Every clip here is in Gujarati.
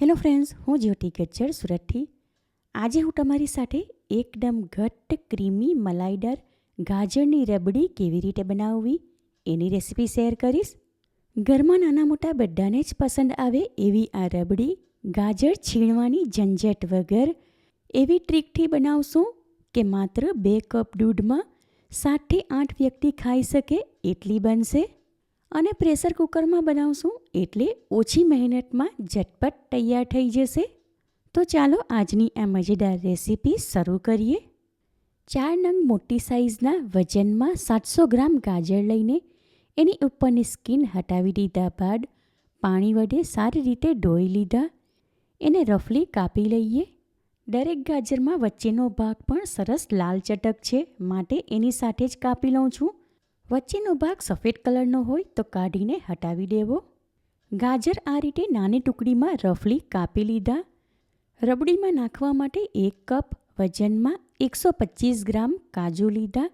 હેલો ફ્રેન્ડ્સ, હું જ્યોતિ ગજ્જર, સુરતથી. આજે હું તમારી સાથે એકદમ ઘટ્ટ ક્રીમી મલાઈદાર ગાજરની રબડી કેવી રીતે બનાવવી એની રેસિપી શેર કરીશ. ઘરમાં નાના મોટા બધાને જ પસંદ આવે એવી આ રબડી, ગાજર છીણવાની ઝંઝટ વગર. એવી ટ્રીકથી બનાવશું કે માત્ર બે કપ દૂધમાં સાતથી આઠ વ્યક્તિ ખાઈ શકે એટલી બનશે. અને પ્રેશર કુકરમાં બનાવશું એટલે ઓછી મહેનતમાં ઝટપટ તૈયાર થઈ જશે. તો ચાલો આજની આ મજેદાર રેસીપી શરૂ કરીએ. ચાર નંગ મોટી સાઇઝના વજનમાં સાતસો ગ્રામ ગાજર લઈને એની ઉપરની સ્કિન હટાવી દીધા બાદ પાણી વડે સારી રીતે ધોઈ લીધા. એને રફલી કાપી લઈએ. દરેક ગાજરમાં વચ્ચેનો ભાગ પણ સરસ લાલ ચટક છે, માટે એની સાથે જ કાપી લઉં છું. વચ્ચેનો ભાગ સફેદ કલરનો હોય તો કાઢીને હટાવી દેવો. ગાજર આ રીતે નાની ટુકડીમાં રફલી કાપી લીધા. રબડીમાં નાખવા માટે એક કપ વજનમાં એકસો પચીસ ગ્રામ કાજુ લીધા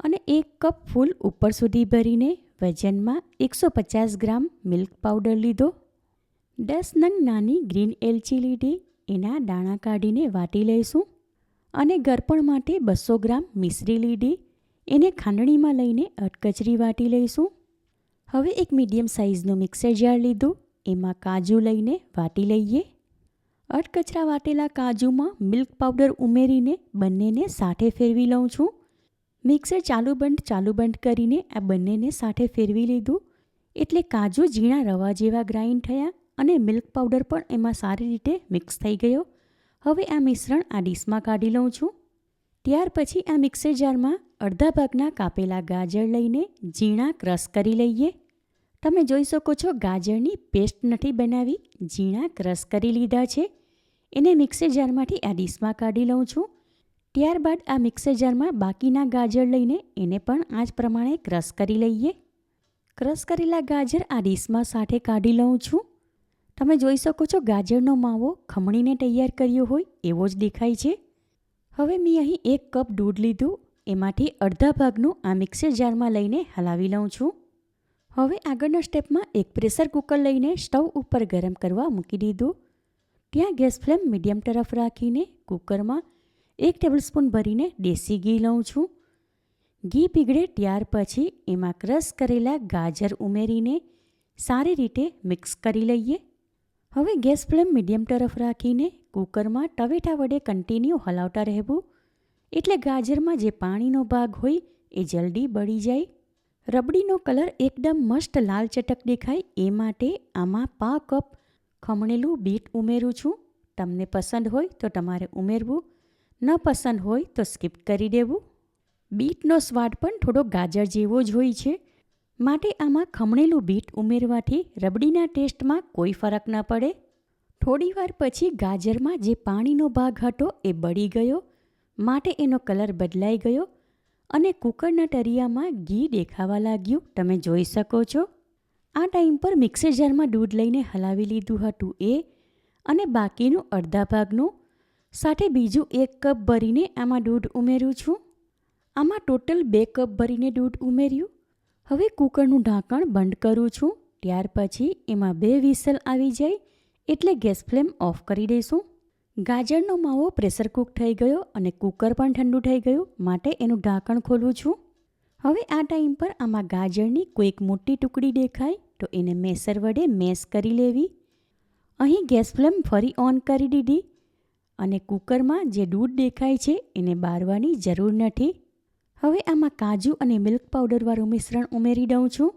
અને એક કપ ફૂલ ઉપર સુધી ભરીને વજનમાં એકસો પચાસ ગ્રામ મિલ્ક પાવડર લીધો. દસ નંગ નાની ગ્રીન એલચી લીધી, એના દાણા કાઢીને વાટી લઈશું અને ગરપણ માટે બસો ગ્રામ મિશ્રી લીધી. એને ખાંડણીમાં લઈને અટકચરી વાટી લઈશું. હવે એક મીડિયમ સાઇઝનું મિક્સર જાર લીધું, એમાં કાજુ લઈને વાટી લઈએ. અટકચરા વાટેલા કાજુમાં મિલ્ક પાવડર ઉમેરીને બંનેને સાથે ફેરવી લઉં છું. મિક્સર ચાલુ બંધ ચાલુ બંધ કરીને આ બંનેને સાથે ફેરવી લીધું. એટલે કાજુ ઝીણા રવા જેવા ગ્રાઇન્ડ થયા અને મિલ્ક પાવડર પણ એમાં સારી રીતે મિક્સ થઈ ગયો. હવે આ મિશ્રણ આ ડીશમાં કાઢી લઉં છું. ત્યાર પછી આ મિક્સર જારમાં અડધા ભાગના કાપેલા ગાજર લઈને ઝીણા ક્રશ કરી લઈએ. તમે જોઈ શકો છો ગાજરની પેસ્ટ નથી બનાવી, ઝીણા ક્રશ કરી લીધા છે. એને મિક્સર જારમાંથી આ ડીશમાં કાઢી લઉં છું. ત્યારબાદ આ મિક્સર જારમાં બાકીના ગાજર લઈને એને પણ આ જ પ્રમાણે ક્રશ કરી લઈએ. ક્રશ કરેલા ગાજર આ ડીશમાં સાથે કાઢી લઉં છું. તમે જોઈ શકો છો ગાજરનો માવો ખમણીને તૈયાર કર્યો હોય એવો જ દેખાય છે. હવે મેં અહીં એક કપ દૂધ લીધું. એમાંથી અડધા ભાગનું આ મિક્સર જારમાં લઈને હલાવી લઉં છું. હવે આગળના સ્ટેપમાં એક પ્રેશર કુકર લઈને સ્ટવ ઉપર ગરમ કરવા મૂકી દીધું. ત્યાં ગેસ ફ્લેમ મીડિયમ તરફ રાખીને કુકરમાં એક ટેબલસ્પૂન ભરીને દેશી ઘી લઉં છું. ઘી પીગળે ત્યાર પછી એમાં ક્રશ કરેલા ગાજર ઉમેરીને સારી રીતે મિક્સ કરી લઈએ. હવે ગેસ ફ્લેમ મીડિયમ તરફ રાખીને કુકરમાં ટવેટા વડે કન્ટિન્યુ હલાવતા રહેવું. એટલે ગાજરમાં જે પાણીનો ભાગ હોય એ જલ્દી બળી જાય. રબડીનો કલર એકદમ મસ્ત લાલ ચટક દેખાય એ માટે આમાં પા કપ ખમણેલું બીટ ઉમેરું છું. તમને પસંદ હોય તો તમારે ઉમેરવું. ન પસંદ હોય તો સ્કીપ કરી દેવું. બીટનો સ્વાદ પણ થોડો ગાજર જેવો જ હોય છે. માટે આમાં ખમણેલું બીટ ઉમેરવાથી રબડીના ટેસ્ટમાં કોઈ ફરક ન પડે. થોડીવાર પછી ગાજરમાં જે પાણીનો ભાગ હતો એ બળી ગયો, માટે એનો કલર બદલાઈ ગયો અને કુકરના ટરિયામાં ઘી દેખાવા લાગ્યું. તમે જોઈ શકો છો. આ ટાઈમ પર મિક્સર જારમાં દૂધ લઈને હલાવી લીધું હતું એ અને બાકીનું અડધા ભાગનું. સાથે બીજું એક કપ ભરીને આમાં દૂધ ઉમેરું છું. આમાં ટોટલ બે કપ ભરીને દૂધ ઉમેર્યું. હવે કૂકરનું ઢાંકણ બંધ કરું છું. ત્યાર પછી એમાં બે વિસલ આવી જાય એટલે ગેસ ફ્લેમ ઓફ કરી દઈશું. ગાજરનો માવો પ્રેશર કૂક થઈ ગયો અને કૂકર પણ ઠંડુ થઈ ગયું માટે એનું ઢાંકણ ખોલું છું. હવે આ ટાઈમ પર આમાં ગાજરની કોઈક મોટી ટુકડી દેખાય તો એને મેસર વડે મેશ કરી લેવી. અહીં ગેસ ફ્લેમ ફરી ઓન કરી દીધી અને કૂકરમાં જે દૂધ દેખાય છે એને બારવાની જરૂર નથી. હવે આમાં કાજુ અને મિલ્ક પાવડરવાળું મિશ્રણ ઉમેરી દઉં છું.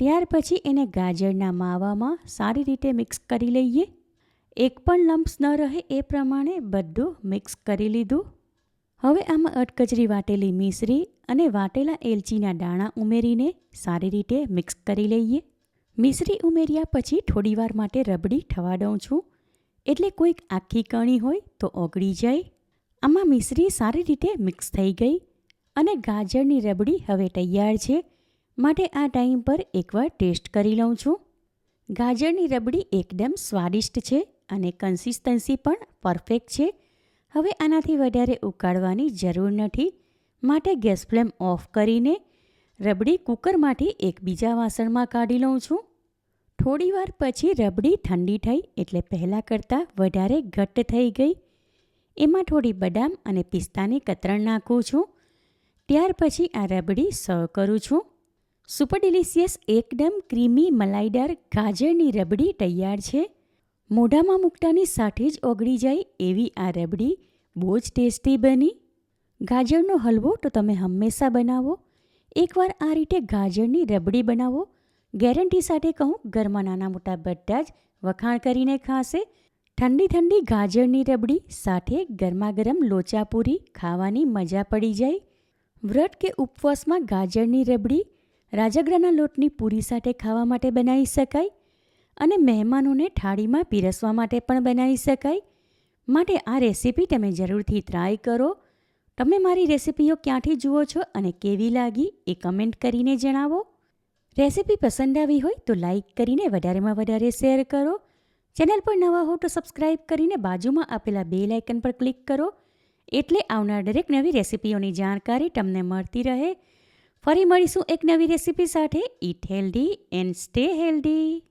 ત્યાર પછી એને ગાજરના માવામાં સારી રીતે મિક્સ કરી લઈએ. એક પણ લમ્પ્સ ન રહે એ પ્રમાણે બધું મિક્સ કરી લીધું. હવે આમાં અટકચરી વાટેલી મિશ્રી અને વાટેલા એલચીના દાણા ઉમેરીને સારી રીતે મિક્સ કરી લઈએ. મિશ્રી ઉમેર્યા પછી થોડીવાર માટે રબડી થવા દઉં છું. એટલે કોઈક આખી કણી હોય તો ઓગળી જાય. આમાં મિશ્રી સારી રીતે મિક્સ થઈ ગઈ. અને ગાજરની રબડી હવે તૈયાર છે. માટે આ ટાઈમ પર એકવાર ટેસ્ટ કરી લઉં છું. ગાજરની રબડી એકદમ સ્વાદિષ્ટ છે અને કન્સિસ્ટન્સી પણ પરફેક્ટ છે. હવે આનાથી વધારે ઉકાળવાની જરૂર નથી. માટે ગેસ ફ્લેમ ઓફ કરીને રબડી કુકરમાંથી એક બીજા વાસણમાં કાઢી લઉં છું. થોડીવાર પછી રબડી ઠંડી થઈ એટલે પહેલાં કરતાં વધારે ઘટ્ટ થઈ ગઈ. એમાં થોડી બદામ અને પિસ્તાની કતરણ નાખું છું. ત્યાર પછી આ રબડી સર્વ કરું છું. સુપર ડિલિશિયસ એકદમ ક્રીમી મલાઈદાર ગાજરની રબડી તૈયાર છે. મોઢામાં મૂકતાની સાથે જ ઓગળી જાય એવી આ રબડી. બહુ જ ટેસ્ટી બની. ગાજરનો હલવો તો તમે હંમેશા બનાવો. એકવાર આ રીતે ગાજરની રબડી બનાવો. ગેરંટી સાથે કહું, ઘરમાં નાના મોટા બધા જ વખાણ કરીને ખાશે. ઠંડી ઠંડી ગાજરની રબડી સાથે ગરમા ગરમ લોચા પૂરી ખાવાની મજા પડી જાય. વ્રત કે ઉપવાસમાં ગાજરની રબડી, રાજગરાના લોટની પૂરી સાથે ખાવા માટે બનાવી શકાય અને મહેમાનોને થાળીમાં પીરસવા માટે પણ બનાવી શકાય. માટે આ રેસીપી તમે જરૂરથી ટ્રાય કરો. તમે મારી રેસીપીઓ ક્યાંથી જુઓ છો અને કેવી લાગી એ કમેન્ટ કરીને જણાવો. રેસીપી પસંદ આવી હોય તો લાઇક કરીને વધારેમાં વધારે શેર કરો. ચેનલ પર નવા હો તો સબસ્ક્રાઈબ કરીને બાજુમાં આપેલા બે લાઇકન પર ક્લિક કરો. એટલે આવનાર દરેક નવી રેસીપીઓની જાણકારી તમને મળતી રહે. ફરી મળીશું એક નવી રેસીપી સાથે. Eat healthy and stay healthy